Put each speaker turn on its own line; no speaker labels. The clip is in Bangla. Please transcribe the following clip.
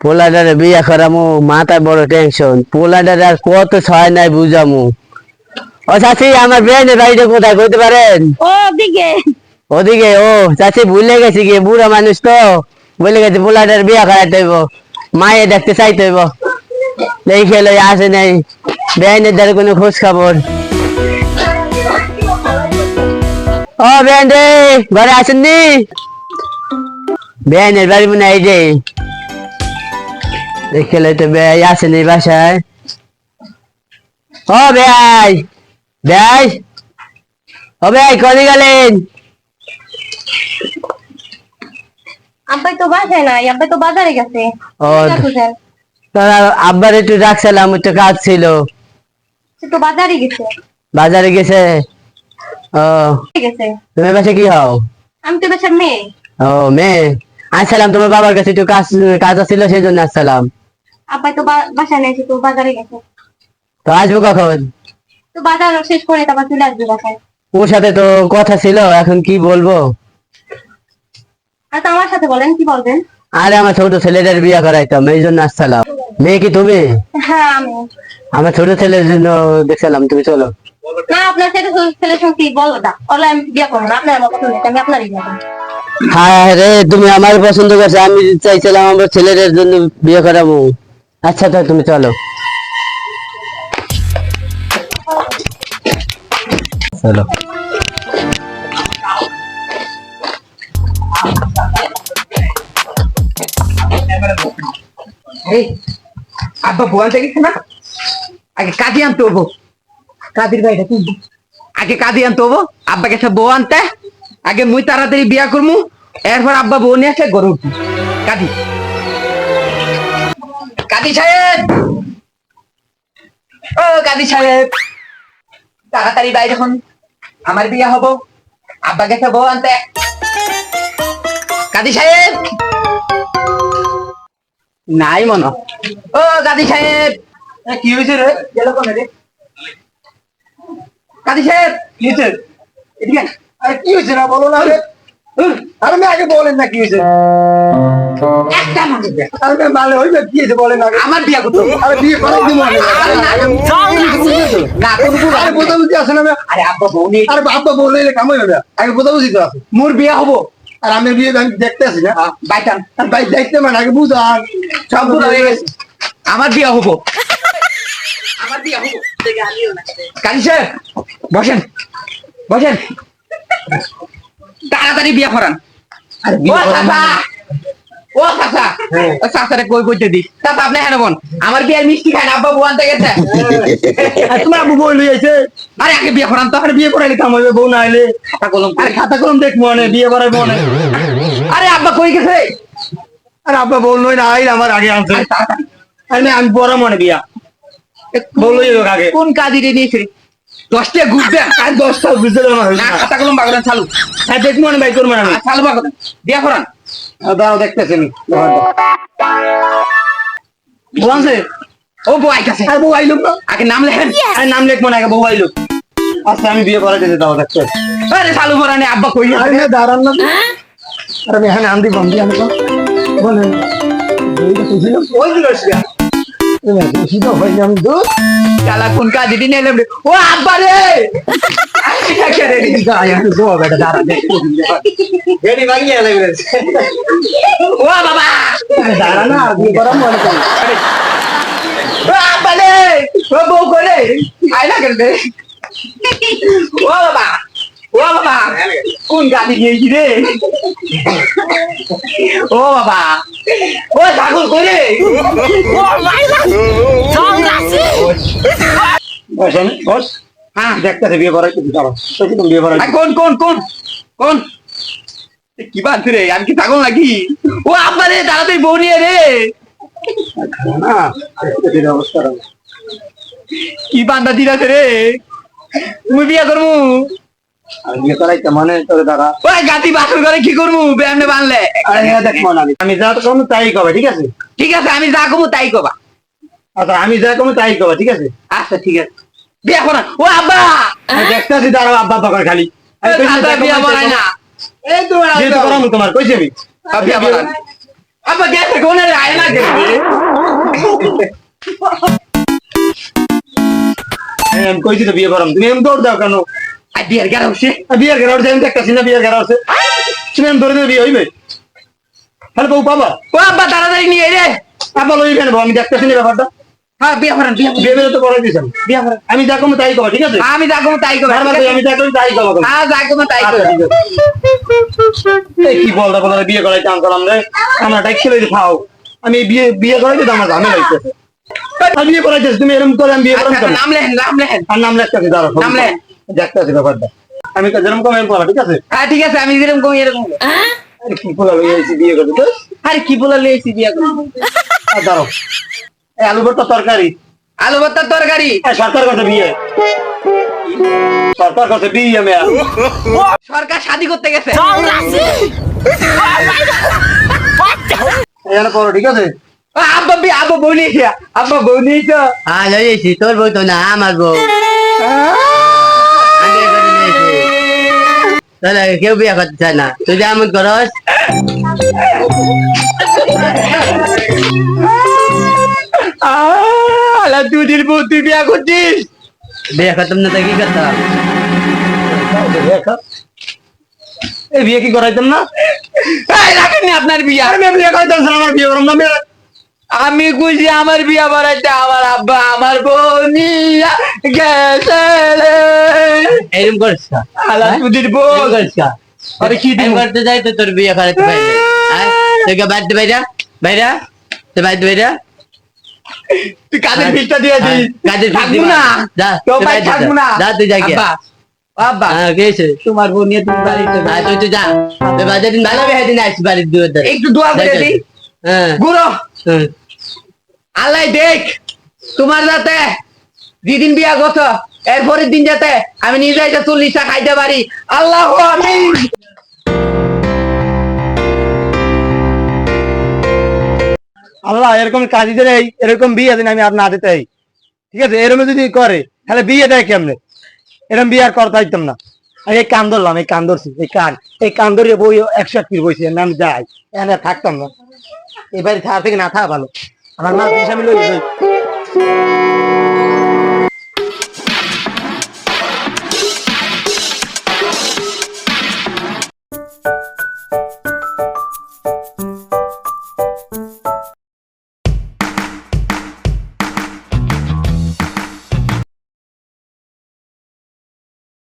পোলাডারে বিয়া করামু মাথায় বড় টেনশন পোলাডারে আর কত ছয় নাই বুঝামু। ও চাচি আমার বেনে বাড়িটা কোথায় কইতে পারেন?
ও দিকে
ওদিকে ও চাচি ভুলে গেছি কি বুড়া মানুষ তো। ভুলে গেছি পোলাডার বিয়া করাইতে হইব। মায়ে দেখতে চাইতে হইব। এই খেলে আসে নাই। বেআইনের দ্বারা কোনো খোঁজ খবর ও বেআইন রে ঘরে আসেননি? বেআইনের বাড়ি মনে হয় যে। দেখলে তো বেআই আসেনি বাসায়? ও বেআই বেআই ও বেআই কনে গেলেন?
আব্বাই তো বাসায় নাই আব্বাই তো বাজারে গেছে।
ও আব্বার একটু রাখছিলাম একটু কাজ ছিল
তো বাজারে গেছে।
বাজারে গেছে? ও
গেছে।
তুমি বাসে কি হও?
আমি তো বেশার মেয়ে।
ও মেয়ে। আসসালাম তোমার বাবার কাছে একটু কাজ কাজ ছিল সেই জন্য আসসালাম
আব্বাই তো বা- বাসায় তো বাজারে গেছে।
তো আসব কখন?
তো বাজার শেষ করে তারপর চলে আসবে বাসায়।
ওর সাথে তো কথা ছিল এখন কি বলব?
আর তো আমার সাথে বলেন কি বলবেন?
আরে আমার ছোট ছেলেটার বিয়ে করাইতাম এই জন্য আসসালাম মেয়ে কি তুমি?
হ্যাঁ আমি।
আমার ছোট ছেলের জন্য দেখছিলাম তুমি চলো।
না আপনার ছেলে ছেলের সঙ্গে কি বলো না বলে আমি বিয়ে করব না আপনার আমার পছন্দ আমি আপনারই বিয়ে করব।
হ্যাঁ রে তুমি আমার পছন্দ করছ আমি চাইছিলাম আমার ছেলের জন্য বিয়ে করাবো। আচ্ছা তো তুমি চলো। চলো।
এই, আব্বা বোয়াল গেছে না? আগে কাজে আনতে হব। কাজের ভাইটা কি আগে কাজে আনতে হব আব্বা গেছে বউ আনতে। আগে মুই তাড়াতাড়ি বিয়া করমু, এরপর আব্বা বউ নিয়ে আসলে গরু উঠি কাজী কাজী সাহেব। ও কাজী সাহেব। তাড়াতাড়ি বাইরে এখন আমার বিয়া হব। আব্বা গেছে বউ আনতে। কাজী সাহেব। নাই মন। ও কাজী সাহেব। এ, কি হয়েছে রে? গেল কোনে রে? কাজী সাহেব। কি হয়েছে? এদিকে।
আরে কি হয়েছে না বলো না রে। আরে আগে বলেন না কি হয়েছে।
একটা মানুষ দে।
আরে মালে হইবে কি হয়েছে বলেন আগে।
আমার বিয়া করতে হবে।
বিয়ে করাই দিব
না, না, তুমি না।
আরে বোঝা বুঝি আছে না
আরে আব্বা বউ নিয়ে
আরে বাপ্পা বলে কাম হইবে না। আগে বোঝা বুঝি তো আছে
মোর বিয়া হব।
আর আমি বিয়ে আমি দেখতে আসি না।
বাইটান
আর ভাই দেখতে মানে আগে বুঝা
সব বুঝা হয়ে গেছে। আমার বিয়া হব। আমার বিয়া হব। কাজী সাহেব বসেন। বসেন। তাড়াতাড়ি বিয়া করান।
আরে
ও চাচা! চাচারে কই কইতে দি? চাচা আপনি হ্যাঁ বোন আমার বিয়ার মিষ্টি খায় না আব্বা বউ আনতে গেছে।
তোমার আবু বই লই আইছে?
আরে আগে বিয়ে করান তো
আরে বিয়ে করাইলে বউ না আইলে।
খাতা কলম
আরে খাতা কলম দেখব মানে বিয়ে করাইবো মানে
আরে আব্বা কই গেছে?
আরে আব্বা বল লই না আইলে আমার আগে আনছে।
আরে
আমি বড় মনে বিয়া। বউ লই আগে।
কোন কাজে রে নিয়েছে? দশটা দেন
আর দশটা বুঝতে পারলাম
না খাতা কলম বাগড়ান চালু।
হ্যাঁ দেখব মানে ভাই করব না আমি।
আর চালু বাগড়ান বিয়া করান
দাঁড়াও দেখতেছি আমি। আনছে
ও বউ আইতাছে।
আর বউ আইলো না
আগে নাম লেখেন।
আর নাম লিখ মনে আগে বউ আইলো। আচ্ছা আমি বিয়ে করাতে যেতে দাও দেখতে।
আরে চালু করানে আব্বা কই
আরে দাঁড়ান না। আরে আমি এখানে আন দিব আমি আনব বলেন ওই দিল বেশি তো হয়নি আমি দূর
চালা কোন কাজে দিন এলাম রে? ও আব্বা রে। বাবা!
না মনে
কেন ও বাবা! ও বাবা কোন গাড়ি নিয়েছি রে? ও বাবা ও ঠাকুর করে
বসেন বস।
হ্যাঁ।
বিয়ে তুমি বিয়ে করাই
কোন কোন কোন কোন? কি বাদ রে আমি কি পাগল নাকি? ও আব্বা রে তাড়াতাড়ি বউ নিয়ে রে। কি বান্দা দিলাছে রে। মুই বিয়া করমু
আমি যা কম তাই কবে ঠিক আছে?
ঠিক আছে আমি যা কমু তাই কবা
আচ্ছা আমি যা কম তাই কবে ঠিক আছে?
আচ্ছা ঠিক আছে। বিয়া করা ও আব্বা!
দেখতেছি দাঁড়াও আব্বা বাবার খালি।
বিয়া বড়াই না।
এই তো যেহেতু করামু তোমার কইছি আমি।
বিয়া বড়াই আব্বা গেছে কোনে আয় না গেছে
আমি কইছি তো বিয়ে করাম। তুমি এম দৌড় দাও কেন?
বিয়ার গেরা হচ্ছে
আর বিয়ের ঘেরা উঠছে আমি দেখতেছি না বিয়ের ধরে বিয়ে হইবে? হ্যালো বউ বাবা
ও আব্বা তাড়াতাড়ি নিয়ে আয় রে।
আবার লইবে না বউ, আমি দেখতেছি না ব্যাপারটা।
হ্যাঁ বিয়া করেন বিয়া করেন,
বিয়ে বেরো তো করে দিয়েছেন
বিয়া করেন।
আমি যা কমো তাই কবা ঠিক আছে?
আমি যা করব তাই করব
বারবার কই, আমি যা করি তাই কবা
হ্যাঁ যা করব তাই
আচ্ছা,
করব
ঠিক আছে। এই কি বলটা বলে বিয়ে করাইতে আনতাম রে। আমরা টাই খেলে খাও। আমি বিয়ে বিয়ে করাইতে তো আমার ঝামেলা হইতেছে বিয়ে করাইতেছ তুমি এরকম করে আমি বিয়ে করাম
আচ্ছা, নাম নাম
আর নাম লেখতেছি দাঁড়ো
নাম লেখ।
দেখতেছি ব্যাপারটা আমি তো যেরকম কম করা ঠিক আছে?
হ্যাঁ ঠিক আছে আমি যেরকম কমি এরকম
আরে কি বলা লই আইছি বিয়ে করতে তো?
আরে কি বিয়া করব?
আর এই আলু ভর্তা তরকারি।
আলু ভর্তার তরকারি?
সরকার কথা বিয়ে। সরকার বিয়ে আমি
সরকার শাদি করতে গেছে।
এখানে পড়ো ঠিক আছে?
আব্বা বি আব্বা বউ নিয়েছে আব্বা বউ নিয়েছে
হ্যাঁ লইছি তোর বউ তো না আমার বউ। তাহলে কেউ বিয়ে করতে চায় না। তুই যেমন করস।
আলা দুদিন বউ তুই বিয়া করছিস?
বিয়ে করতাম না তো কি করতাম?
এই বিয়ে কি করাইতাম না?
আপনার বিয়া।
আরে বিয়ে করাইতাম আমার বিয়ে করলাম না আমি-
খুশি আমার বিয়া বাড়াইতে আমার আব্বা আমার বউ নিয়া গেছে রে।
এরকম করিস না।
আলা দুদিন বউ
আরে কি
এরকম করতে যাই তো তোর বিয়ে করাতে পারি তোকে বাড়িতে বাইরা? বাইরা? তো বাড়িতে বাইরা?
তুই কাজের ফিসটা দিয়ে দিস।
কাজের ফিস
থাকব না।
যা,
তো
তুই
ভাই থাকব না।
যা, তুই যা।
আব্বা আব্বা।
হ্যাঁ
তোমার বউ নিয়ে তুমি বাড়িতে
হ্যাঁ, তুই তো যা। বাজার দিন ভালো দিন আসিস বাড়ির দুয়ার
একটু দোয়া করে। দিই।
হ্যাঁ।
গুরু
হ্যাঁ।
আল্লাহ দেখ, তোমার যাতে যেদিন বিয়া গছ এরপরের দিন যাতে আমি নিজে এটা চল্লিশটা খাইতে পারি। আল্লাহ আমি
আল্লাহ, এরকম কাজীদের এই এরকম বিয়ে দিন আমি আর না দিতে ঠিক আছে? এরকম যদি করে, তাহলে বিয়ে দেয় কেমনে? এরকম বিয়ে আর করতে হইতাম না। এই কান ধরলাম, এই কান ধরছি, এই কান এই কান ধরিয়ে বই একশো এক বইছি আমি যাই এখানে থাকতাম না। এবারে থাকা থেকে না থাকা ভালো। আমার মা জিনিস আমি লই